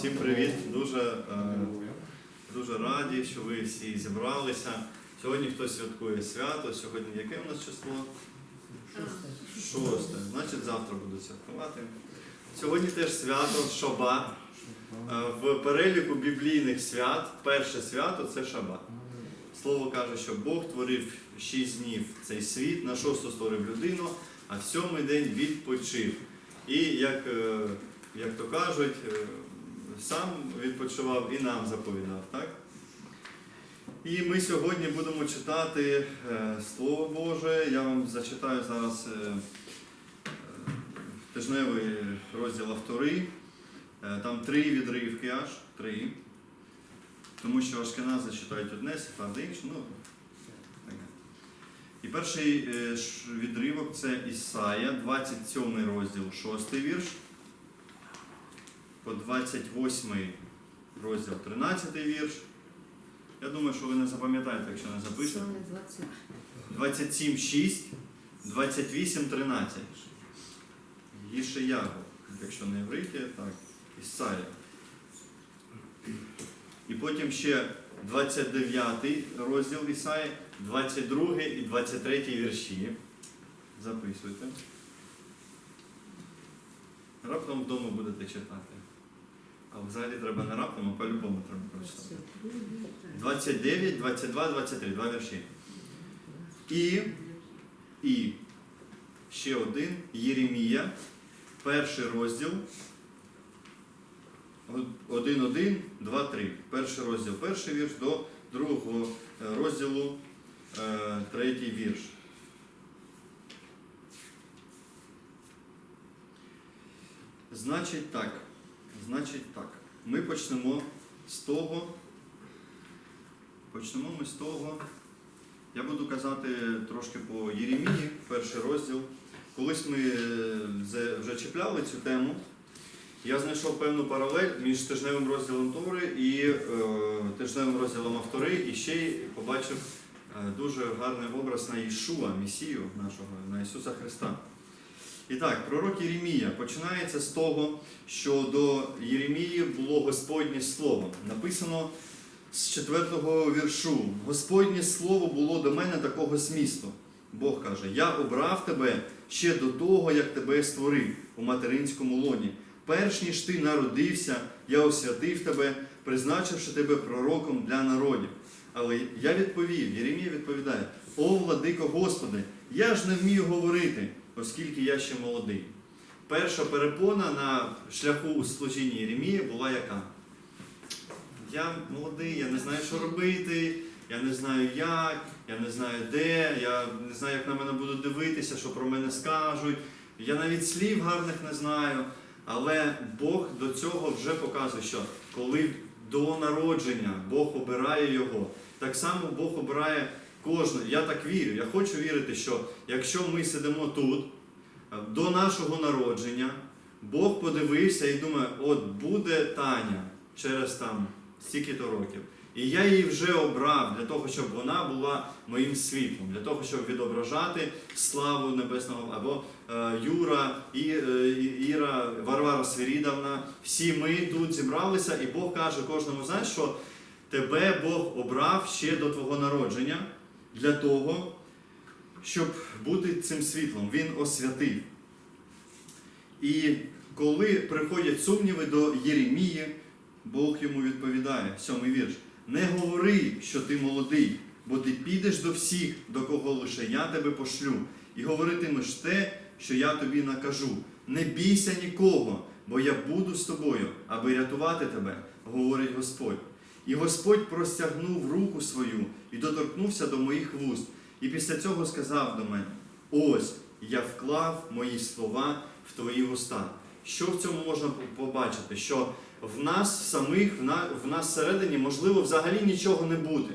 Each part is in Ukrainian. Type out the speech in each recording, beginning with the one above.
Всім привіт! Дуже, е, дуже раді, що ви всі зібралися. Сьогодні хтось святкує свято. Сьогодні яке у нас число? Шосте. Значить, завтра будуть святкувати. Сьогодні теж свято Шабат. Е, В переліку біблійних свят перше свято це Шабат. Слово каже, що Бог творив шість днів цей світ, на шосту створив людину, а сьомий день відпочив. І як, е, як то кажуть, сам відпочивав і нам заповідав. Так? І ми сьогодні будемо читати е, Слово Боже. Я вам зачитаю зараз е, е, тижневий розділ автори. Там три відривки аж, три. Тому що ашкенази читають одне, сефарди інше. Ну, і перший відривок це Ісая, 27 розділ, 6 вірш. По 28 розділ, 13 вірш. Я думаю, що ви не запам'ятаєте, якщо не запишете. 27, 6, 28, 13. Єшеягу, якщо не єврейки, так, Ісая. І потім ще 29 розділ Ісаї, 22 і 23 вірші. Записуйте. Раптом вдома будете читати. А взагалі треба не раптом, а по-любому треба прочитати. 29, 22, 23, два вірші. І, і ще один Єремія, перший розділ. 1, 1, 2, 3. Перший розділ, перший вірш до другого е, розділу, е, третій вірш. Значить так. Значить так. Ми почнемо з того. Почнемо ми з того. Я буду казати трошки по Єремії, перший розділ. Колись ми е, вже- чіпляли цю тему. Я знайшов певну паралель між тижневим розділом Тори і е, тижневим розділом автори, і ще й побачив е, дуже гарний образ на Ішуа, Месію нашого, на Ісуса Христа. І так, пророк Єремія починається з того, що до Єремії було Господнє Слово. Написано з четвертого віршу. Господнє слово було до мене такого змісту. Бог каже: Я обрав тебе ще до того, як тебе створив у материнському лоні. Перш ніж ти народився, я освятив тебе, призначивши тебе пророком для народів. Але я відповів, Єремія відповідає: О, владико Господи, я ж не вмію говорити, оскільки я ще молодий. Перша перепона на шляху у служінні Єремії була яка? Я молодий, я не знаю, що робити, я не знаю як, я не знаю де, я не знаю, як на мене будуть дивитися, що про мене скажуть. Я навіть слів гарних не знаю. Але Бог до цього вже показує, що коли до народження Бог обирає його, так само Бог обирає кожного. Я так вірю. Я хочу вірити, що якщо ми сидимо тут, е, до нашого народження, Бог подивився і думає, от буде Таня через там стільки-то років. І я її вже обрав для того, щоб вона була моїм світлом, для того, щоб відображати славу небесного або е, Юра, і, е, Іра, Варвара Свірідовна. Всі ми тут зібралися, і Бог каже кожному, знаєш, що тебе Бог обрав ще до твого народження для того, щоб бути цим світлом. Він освятив. І коли приходять сумніви до Єремії, Бог йому відповідає, сьомий вірш. Не говори, що ти молодий, бо ти підеш до всіх, до кого лише я тебе пошлю, і говоритимеш те, що я тобі накажу. Не бійся нікого, бо я буду з тобою, аби рятувати тебе, говорить Господь. І Господь простягнув руку свою доторкнувся до моїх вуст, і після цього сказав до мене: Ось я вклав мої слова в твої вуста. Що в цьому можна побачити? Що в нас самих, в в нас всередині, можливо, взагалі нічого не бути.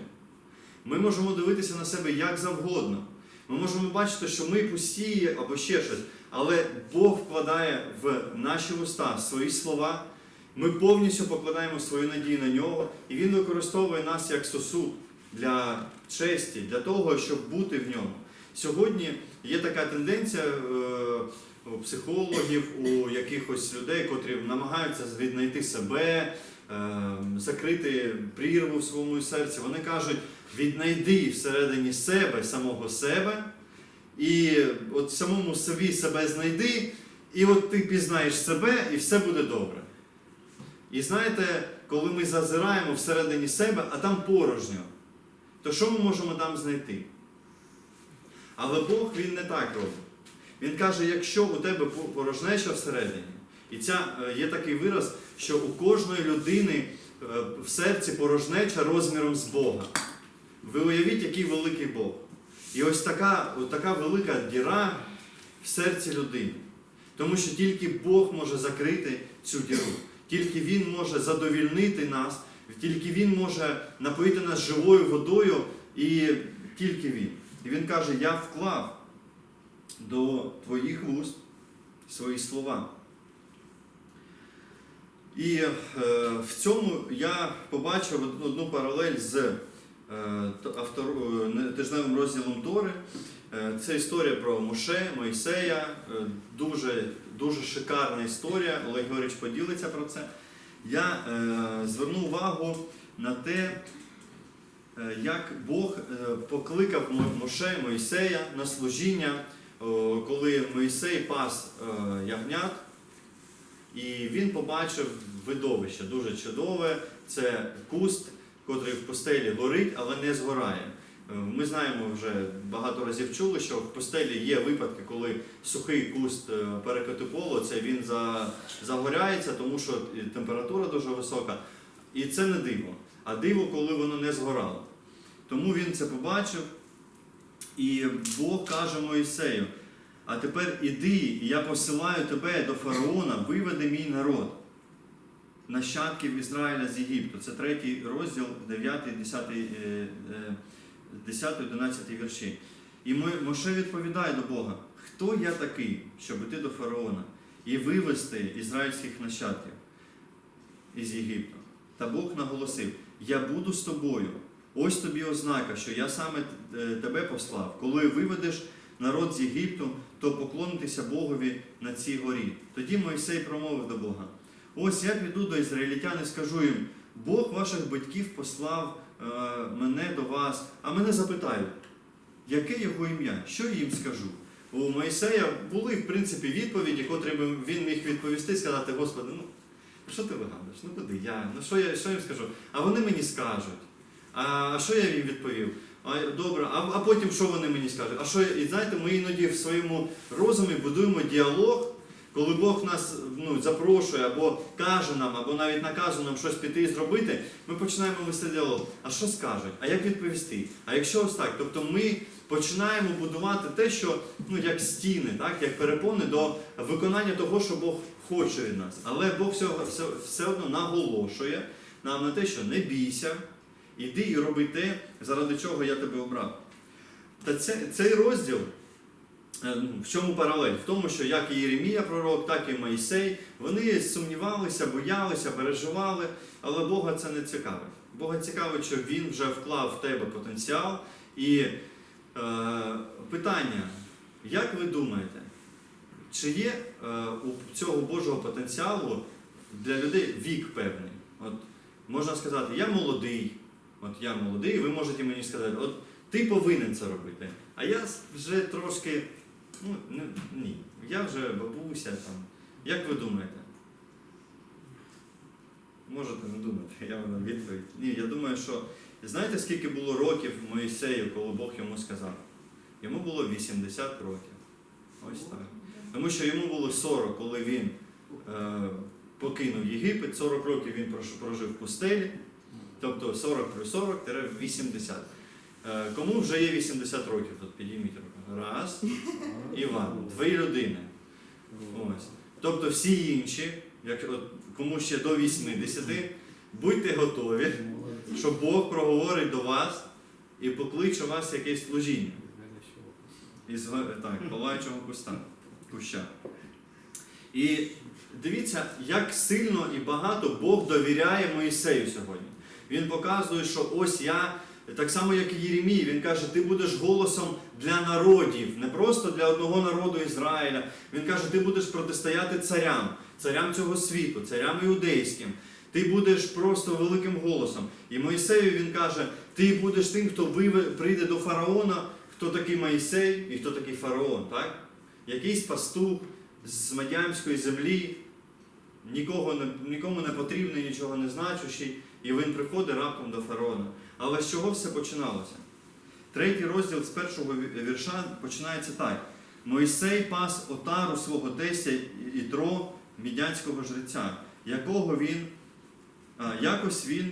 Ми можемо дивитися на себе як завгодно. Ми можемо бачити, що ми пусті або ще щось, але Бог вкладає в наші уста свої слова. Ми повністю покладаємо свою надію на нього, і Він використовує нас як сосуд для честі, для того, щоб бути в ньому. Сьогодні є така тенденція е, у психологів, у якихось людей, котрі намагаються віднайти себе, е, закрити прірву в своєму серці. Вони кажуть, віднайди всередині себе самого себе, і от самому собі себе знайди, і от ти пізнаєш себе, і все буде добре. І знаєте, коли ми зазираємо всередині себе, а там порожньо, то що ми можемо там знайти? Але Бог він не так робить. Він каже, якщо у тебе порожнеча всередині, і ця е, є такий вираз, що у кожної людини е, в серці порожнеча розміром з Бога. Ви уявіть, який великий Бог. І ось така, от така велика діра в серці людини. Тому що тільки Бог може закрити цю діру. Тільки Він може задовільнити нас, тільки Він може напоїти нас живою водою, і тільки Він. І Він каже: Я вклав до твоїх вуст свої слова. І е, в цьому я побачив одну паралель з е, автор, е, тижневим розділом Тори. Е, Це історія про Моше, Мойсея. Е, Дуже, дуже шикарна історія. Олег Георгійович поділиться про це. Я е, зверну увагу на те, е, як Бог е, покликав Моше Мойсея на служіння, коли Мойсей пас ягнят, і він побачив видовище дуже чудове. Це куст, котрий в пустелі горить, але не згорає. Е, Ми знаємо вже багато разів чули, що в пустелі є випадки, коли сухий куст е, перекоти це він за, загоряється, тому що температура дуже висока. І це не диво. А диво, коли воно не згорало. Тому він це побачив, і Бог каже Моїсею: а тепер іди, і я посилаю тебе до фараона, виведи мій народ, нащадків Ізраїля з Єгипту. Це третій розділ, 9, 10, е, е, 10, 11 вірші. І Моше відповідає до Бога: Хто я такий, щоб іти до фараона і вивести ізраїльських нащадків із Єгипту? Та Бог наголосив: Я буду з тобою. Ось тобі ознака, що я саме е, тебе послав. Коли виведеш народ з Єгипту, то поклонитися Богові на цій горі. Тоді Мойсей промовив до Бога: Ось я піду до ізраїльтян і скажу їм: Бог ваших батьків послав мене до вас, а мене запитають, яке його ім'я? Що я їм скажу? У Мойсея були, в принципі, відповіді, котрі він міг відповісти і сказати, Господи, ну що ти вигадуєш? Ну куди я? Ну що я що їм скажу? А вони мені скажуть. А що я їм відповів? А, добре, а, а потім що вони мені скажуть? А що і знаєте, ми іноді в своєму розумі будуємо діалог, коли Бог нас ну, запрошує або каже нам, або навіть наказує нам щось піти і зробити, ми починаємо вести діалог. А що скажуть? А як відповісти? А якщо ось так? Тобто ми починаємо будувати те, що ну, як стіни, так? як перепони до виконання того, що Бог хоче від нас. Але Бог все, все, все одно наголошує нам на те, що не бійся. Іди і роби те, заради чого я тебе обрав. Та це, цей розділ, в чому паралель? В тому, що як і Єремія пророк, так і Моїсей, вони сумнівалися, боялися, переживали, але Бога це не цікавить. Бога цікавить, що Він вже вклав в тебе потенціал. І е, питання, як ви думаєте, чи є е, у цього Божого потенціалу для людей вік певний? От можна сказати, я молодий, от я молодий, ви можете мені сказати, от ти повинен це робити. А я вже трошки, ну не, ні, я вже бабуся там. Як ви думаєте? Можете не думати, я вам відповідь. Ні, я думаю, що знаєте, скільки було років Моїсею, коли Бог йому сказав? Йому було 80 років. Ось так. Тому що йому було 40, коли він е, покинув Єгипет, 40 років він прожив в пустелі, тобто 40 плюс 40 – 80. Е, кому вже є 80 років? Тут підійміть руку. Раз. Іван. Дві людини. Ось. Тобто всі інші, як, от, кому ще до 80, будьте готові, що Бог проговорить до вас і покличе у вас якесь служіння із го- так, палаючого куста, куща. І дивіться, як сильно і багато Бог довіряє Моїсею сьогодні. Він показує, що ось я Так само, як і Єремій, він каже, ти будеш голосом для народів, не просто для одного народу Ізраїля. Він каже, ти будеш протистояти царям, царям цього світу, царям іудейським. Ти будеш просто великим голосом. І Моїсею він каже, ти будеш тим, хто прийде до фараона, хто такий Моїсей і хто такий фараон. Так? Якийсь пастух з Мадянської землі, нікого нікому не потрібний, нічого не значущий, і він приходить раптом до фараона. Але з чого все починалося? Третій розділ з першого вірша починається так. Мойсей пас отару свого тестя Ітро, мідянського жреця, якого він, якось він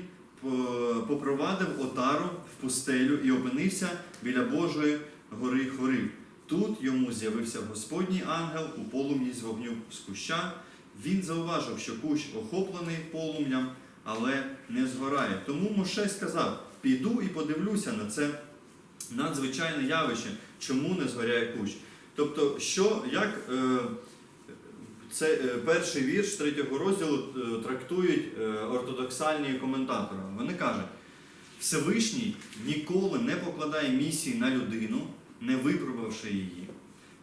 попровадив отару в пустелю і опинився біля Божої гори Хорив. Тут йому з'явився Господній ангел у полум'ї з вогню з куща. Він зауважив, що кущ охоплений полум'ям, але не згорає. Тому Моше сказав: піду і подивлюся на це надзвичайне явище, чому не згоряє кущ. Тобто, що, як е, це е, перший вірш третього розділу е, трактують е, ортодоксальні коментатори. Вони кажуть, Всевишній ніколи не покладає місії на людину, не випробувавши її.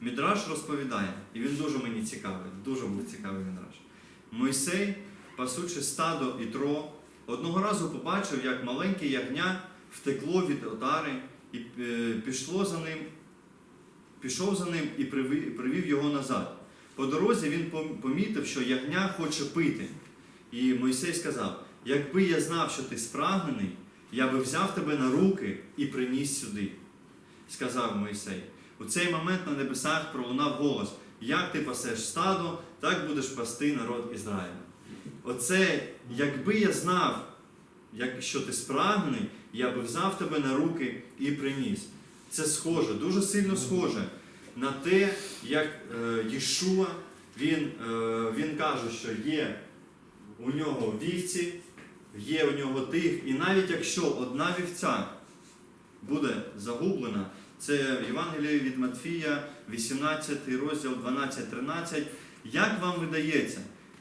Мідраш розповідає, і він дуже мені цікавий, дуже був цікавий Мідраш. Мойсей, пасучи стадо і тро, одного разу побачив, як маленьке ягня втекло від отари і е, пішло за ним, пішов за ним і привів, його назад. По дорозі він помітив, що ягня хоче пити. І Мойсей сказав: якби я знав, що ти спрагнений, я би взяв тебе на руки і приніс сюди. Сказав Мойсей. У цей момент на небесах пролунав голос: як ти пасеш стадо, так будеш пасти народ Ізраїля. Оце, якби я знав, як, що ти спрагнений, я би взяв тебе на руки і приніс. Це схоже, дуже сильно схоже на те, як е, Єшуа, він, е, він каже, що є у нього вівці, є у нього тих, і навіть якщо одна вівця буде загублена, це Євангеліє від Матфія, 18 розділ 12-13. Як вам видається,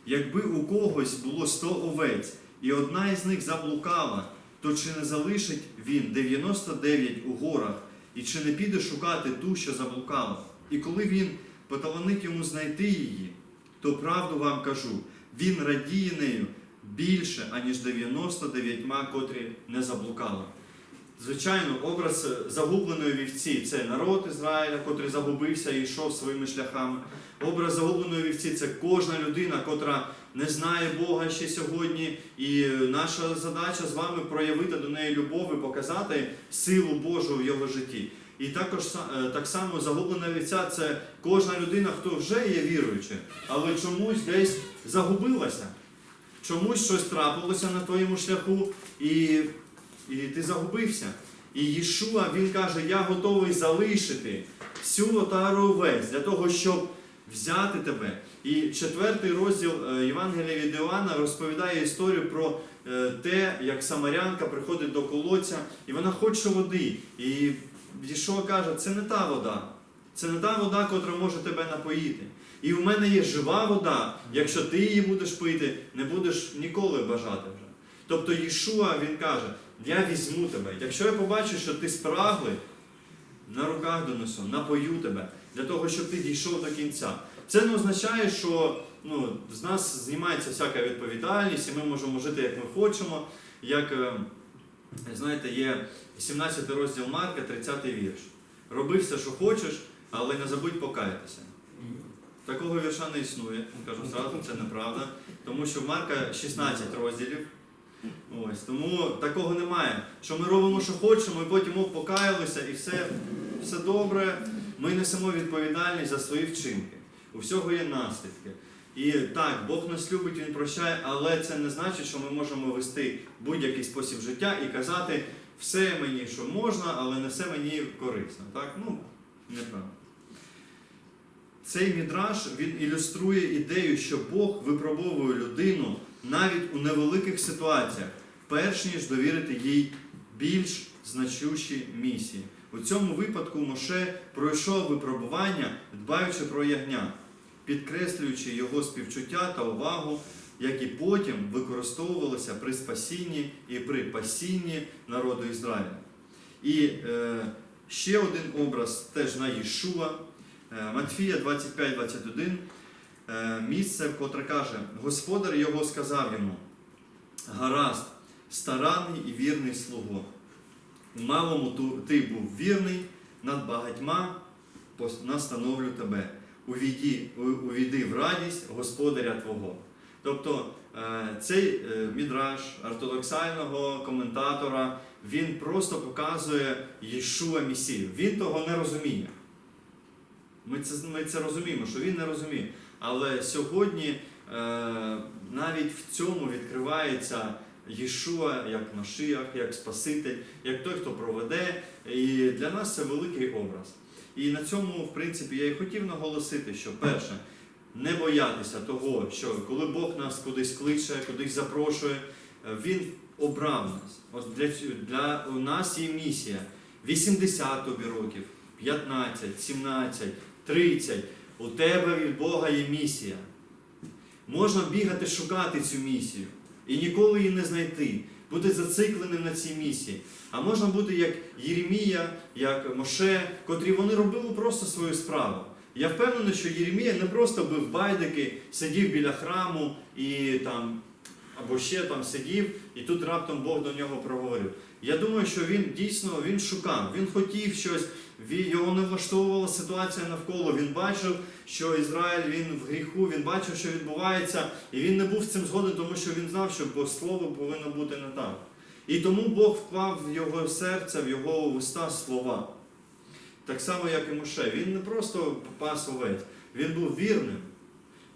якби у когось було 100 овець, і одна із них заблукала, то чи не залишить він 99 у горах, і чи не піде шукати ту, що заблукала? І коли він поталанить йому знайти її, то правду вам кажу, він радіє нею більше, аніж 99, котрі не заблукали. Звичайно, образ загубленої вівці це народ Ізраїля, котрий загубився і йшов своїми шляхами. Образ загубленої вівці це кожна людина, котра не знає Бога ще сьогодні. І наша задача з вами проявити до неї любов і показати силу Божу в його житті. І також е, так само загублена вівця це кожна людина, хто вже є віруючим, але чомусь десь загубилася. Чомусь щось трапилося на твоєму шляху, і і ти загубився. І Єшуа, він каже, я готовий залишити всю отару овець для того, щоб взяти тебе. І четвертий розділ е, Євангелія від Іоанна розповідає історію про е, те, як самарянка приходить до колодця, і вона хоче води. І Єшуа каже, це не та вода, це не та вода, котра може тебе напоїти. І в мене є жива вода, якщо ти її будеш пити, не будеш ніколи бажати вже. Тобто Єшуа, він каже, я візьму тебе. Якщо я побачу, що ти спраглий, на руках донесу, напою тебе, для того, щоб ти дійшов до кінця. Це не означає, що ну, з нас знімається всяка відповідальність, і ми можемо жити, як ми хочемо. Як, е, знаєте, є 17 розділ Марка, 30 вірш. Роби все, що хочеш, але не забудь покаятися. Такого вірша не існує, кажу зразу, це неправда. Тому що Марка 16 розділів. Ось, тому такого немає. Що ми робимо, що хочемо, і потім оп, покаялися, і все, все добре. Ми несемо відповідальність за свої вчинки. У всього є наслідки. І так, Бог нас любить, Він прощає, але це не значить, що ми можемо вести будь-який спосіб життя і казати все мені, що можна, але не все мені корисно. Так? Ну, неправда. Цей мідраж він ілюструє ідею, що Бог випробовує людину навіть у невеликих ситуаціях, перш ніж довірити їй більш значущі місії. У цьому випадку Моше пройшов випробування, дбаючи про ягня, підкреслюючи його співчуття та увагу, які потім використовувалися при спасінні і при пасінні народу Ізраїля. І е, ще один образ теж на Єшуа, е, Матфія 25-21, е, місце, котре каже, Господар його сказав йому, гаразд, старанний і вірний слуго. У малому ти був вірний, над багатьма настановлю тебе. Увійди, увійди в радість Господаря Твого. Тобто е, цей е, мідраж ортодоксального коментатора він просто показує Єшуа Месію. Він того не розуміє. Ми це, ми це розуміємо, що він не розуміє. Але сьогодні е, навіть в цьому відкривається Єшуа як Машиях, як Спаситель, як той, хто проведе. І для нас це великий образ. І на цьому, в принципі, я і хотів наголосити, що перше, не боятися того, що коли Бог нас кудись кличе, кудись запрошує, Він обрав нас. От для, для у нас є місія 80 тобі років, 15, 17, 30. У тебе від Бога є місія. Можна бігати шукати цю місію і ніколи її не знайти, бути зацикленим на цій місії. А можна бути як Єремія, як Моше, котрі вони робили просто свою справу. Я впевнений, що Єремія не просто бив байдики, сидів біля храму і там, або ще там сидів, і тут раптом Бог до нього проговорив. Я думаю, що він дійсно він шукав, він хотів щось, його не влаштовувала ситуація навколо. Він бачив, що Ізраїль він в гріху, він бачив, що відбувається, і він не був з цим згоден, тому що він знав, що по слову повинно бути не так. І тому Бог вклав в його серце, в його уста слова. Так само, як і Моше. Він не просто пас овець, він був вірним.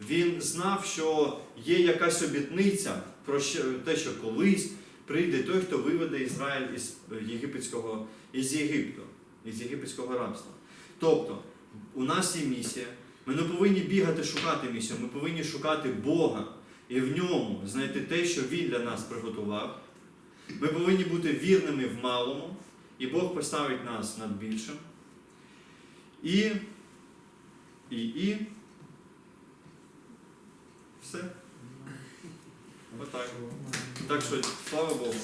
Він знав, що є якась обітниця про те, що колись прийде той, хто виведе Ізраїль із єгипетського, із Єгипту, із єгипетського рабства. Тобто, у нас є місія. Ми не повинні бігати шукати місію, ми повинні шукати Бога і в ньому знайти те, що Він для нас приготував. Ми повинні бути вірними в малому, і Бог поставить нас над більшим. І, і, і все. Отак. Так що, слава Богу.